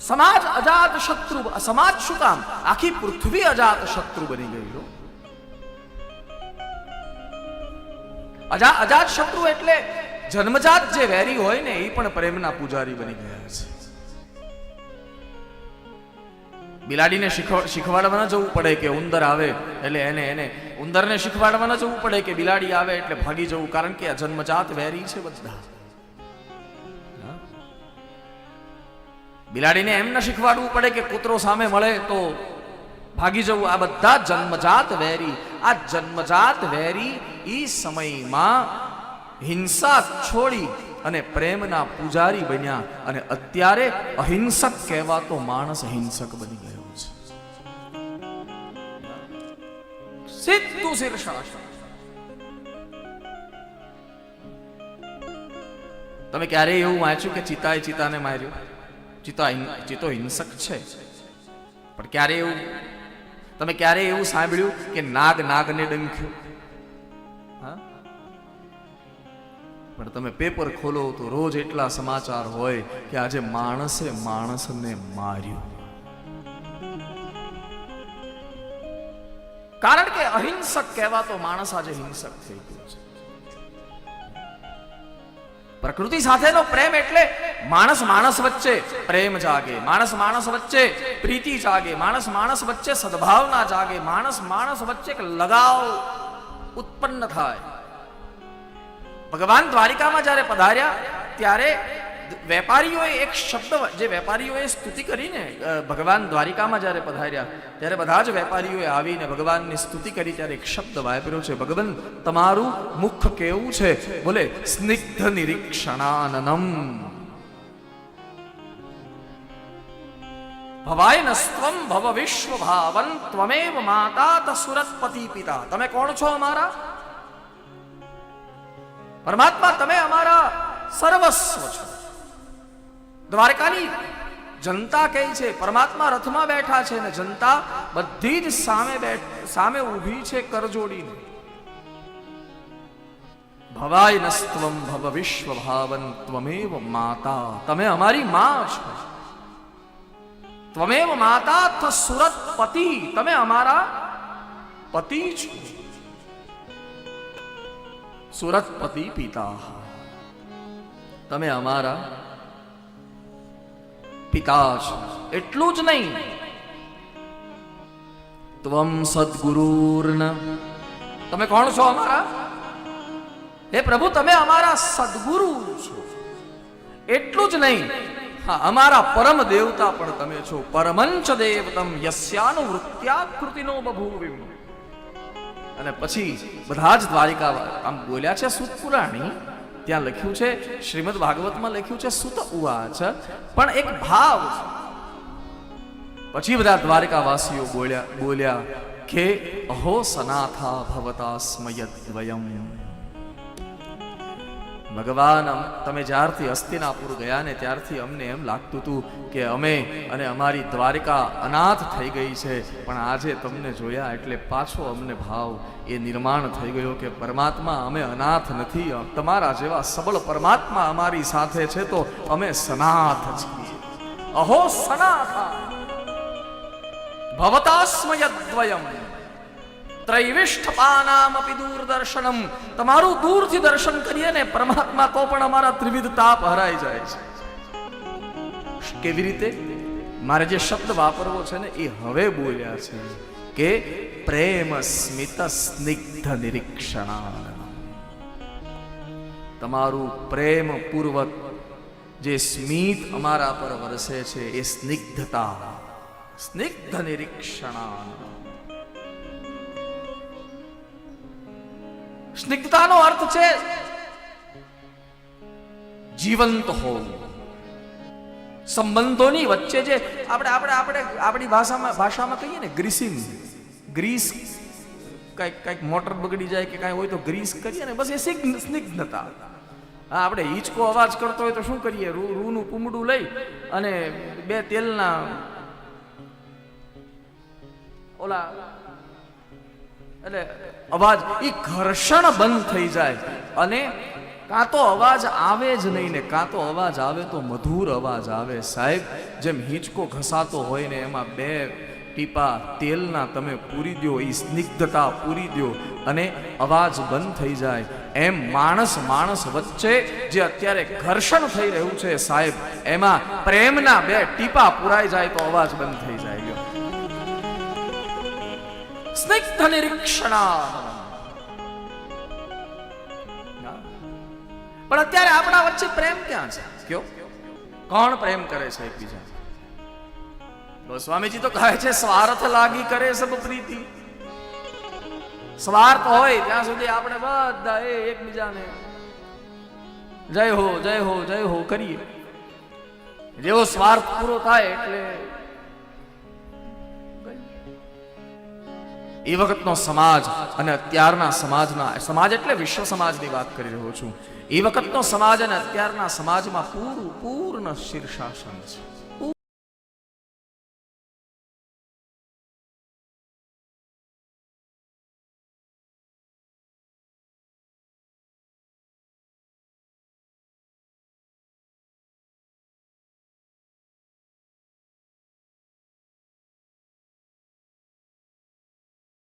સમાજ અજાત શત્રુ સમાજ શું કામ? આખી પૃથ્વી અજાત શત્રુ બની ગયેલો અજા, અજાત શત્રુ એટલે જન્મજાત જે વેરી હોય ને એ પણ પ્રેમના પૂજારી બની ગયા છે. બિલાડીને શીખવા શીખવાડવા જવું પડે કે ઉંદર આવે એટલે એને એને ઉંદરને શીખવાડવા ન જવું પડે કે બિલાડી આવે એટલે ભાગી જવું, કારણ કે આ જન્મજાત વેરી છે બધા. બિલાડીને એમ ન શીખવાડવું પડે કે કૂતરો સામે મળે તો ભાગી જવું. આ બધા જન્મજાત વેરી. આ જન્મજાત વેરી એ સમયમાં હિંસા છોડી અને પ્રેમના પૂજારી બન્યા અને અત્યારે અહિંસક કહેવાતો માણસ હિંસક બની ગયો છે. તમે ક્યારેય એવું વાંચ્યું કે ચિતાએ ચિતાને માર્યો? ચિતા હિં- ચિતો હિંસક છે. પણ ક્યારે એવું? તમે ક્યારે એવું સાંભળ્યું કે નાગ નાગને ડંખ્યું? હા? પણ તમે પેપર ખોલો તો રોજ એટલા સમાચાર હોય કે આજે માણસે માણસને માર્યું. કારણ કે અહિંસક કહેવાતો માણસ આજે હિંસક થઈ ગયો છે. પ્રકૃતિ સાથેનો પ્રેમ એટલે માણસ માણસ વચ્ચે પ્રેમ જાગે, માણસ માણસ વચ્ચે પ્રીતિ જાગે, માણસ માણસ વચ્ચે સદભાવના જાગે, માણસ માણસ વચ્ચે એક લગાવ ઉત્પન્ન થાય. ભગવાન દ્વારિકામાં જ્યારે પધાર્યા, ત્યારે વેપારીઓએ એક શબ્દ જે વેપારીઓએ સ્તુતિ કરીને ભગવાન દ્વારિકામાં જ્યારે પધાર્યા, ત્યારે બધા જ વેપારીઓએ આવીને ભગવાનની સ્તુતિ કરી, ત્યારે એક શબ્દ વાપર્યો છે, ભગવાન, તમારું મુખ કેવું છે? બોલે, સ્નિગ્ધ નિરીક્ષણાનનમ. ભવાય ભવાયનસ્ત્વમ ભવ વિશ્વ ભાવન ત્વમેવ માતા ત સુરતપતિ પિતા. તમે કોણ છો અમારા? પરમાત્મા, તમે અમારા સર્વસ્વ છો. દ્વારકાની જનતા કહે છે, પરમાત્મા રથમાં બેઠા છે ને જનતા બધી જ સામે સામે ઊભી છે કરજોડીને. ભવાય નસ્ત્વમ ભવ વિશ્વ ભાવન ત્વમેવ માતા. તમે અમારી માં છો. ત્વમેવ માતા થ સુરત પતિ. તમે અમારા પતિ છો. સુરતપતિ પિતા. તમે અમારા પિતા એટલું જ નહીં. ત્વમ સદગુરુર્ન. તમે કોણ છો અમારા? હે પ્રભુ, તમે અમારા સદગુરુ છો. એટલું જ નહીં. હા, અમારા પરમ દેવતા પણ તમે છો. પરમંચ દેવતમ યસ્યાનુવૃત્યાકૃતિનો બભૂવિમ. અને પછી બધા જ દ્વારિકા આમ બોલ્યા છે સુત પુરાણી ત્યાં લખ્યું છે, શ્રીમદ ભાગવતમાં લખ્યું છે, સુત ઉવાચ પણ એક ભાવ. પછી બધા દ્વારિકાવાસીઓ બોલ્યા બોલ્યા કે અહો સનાથા ભવતા સ્મયદ્વયમ ભગવાન તમે જ્યારથી હસ્તિનાપુર ગયા ને ત્યારથી અમને એમ લાગતું હતું કે અમે અને અમારી દ્વારિકા અનાથ થઈ ગઈ છે, પણ આજે તમને જોયા એટલે પાછો અમને ભાવ એ નિર્માણ થઈ ગયો કે પરમાત્મા અમે અનાથ નથી તમારા જેવા સબળ પરમાત્મા અમારી સાથે છે તો અમે સનાથ છીએ. અહો સનાથા, ભવતાસ્મયદ્વયમ. ત્રૈવિષ્ઠપાનામપી દૂરદર્શનમ તમારું દૂરથી દર્શન કરીએ ને પરમાત્મા તો પણ અમારા ત્રિવિધ તાપ હરાઈ જાય છે કેવી રીતે મારે જે શબ્દ વાપરવો છે ને એ હવે બોલ્યા છે કે પ્રેમ સ્મિત સ્નિગ્ધ નિરીક્ષણા તમારું પ્રેમ પૂર્વક જે સ્મિત અમારા પર વરસે છે એ સ્નિગ્ધતા સ્નિગ્ધ નિરીક્ષણા સ્નિગ્ધતાનો અર્થ છે જીવંત હોવું. સંબંધોની વચ્ચે જે આપણે આપણે આપણે, આપણી ભાષામાં ભાષામાં કહીએ ને ગ્રીસિંગ, ગ્રીસ કંઈક કંઈક મોટર બગડી જાય કે કાંઈ હોય તો ગ્રીસ કરીએ ને બસ એ સ્નિગ્ધતા. હા, આપણે હિંચકો અવાજ કરતો હોય તો શું કરીએ? રૂ, રૂનું પૂમડું લઈ અને બે તેલના ઓલા એટલે અવાજ એ ઘર્ષણ બંધ થઈ જાય. અને કાં તો અવાજ આવે જ નહીં ને કાં તો અવાજ આવે તો મધુર અવાજ આવે. સાહેબ, જેમ હિંચકો ઘસાતો હોય ને એમાં બે ટીપા તેલના તમે પૂરી દો એ સ્નિગ્ધતા પૂરી દો અને અવાજ બંધ થઈ જાય. એમ માણસ માણસ વચ્ચે જે અત્યારે ઘર્ષણ થઈ રહ્યું છે સાહેબ, એમાં પ્રેમના બે ટીપા પુરાઈ જાય તો અવાજ બંધ થઈ જાય ગયો સ્નિગ્ધ નિરીક્ષણા પણ અત્યારે આપણા વચ્ચે પ્રેમ ક્યાં છે કયો કોણ પ્રેમ કરે છે એકબીજા સ્વામીજી તો કહે છે સ્વાર્થ લાગી કરે સબ પ્રીતિ સ્વાર્થ હોય ત્યાં સુધી આપણે બધા એ એકબીજાને જય હો જય હો જય હો કરીએ જેવો સ્વાર્થ પૂરો થાય એટલે એ વખતનો સમાજ અને અત્યારના સમાજના સમાજ એટલે વિશ્વ સમાજની વાત કરી રહ્યો છું. એ વખતનો સમાજ અને અત્યારના સમાજમાં પૂરું પૂર્ણ શીર્ષાસન છે.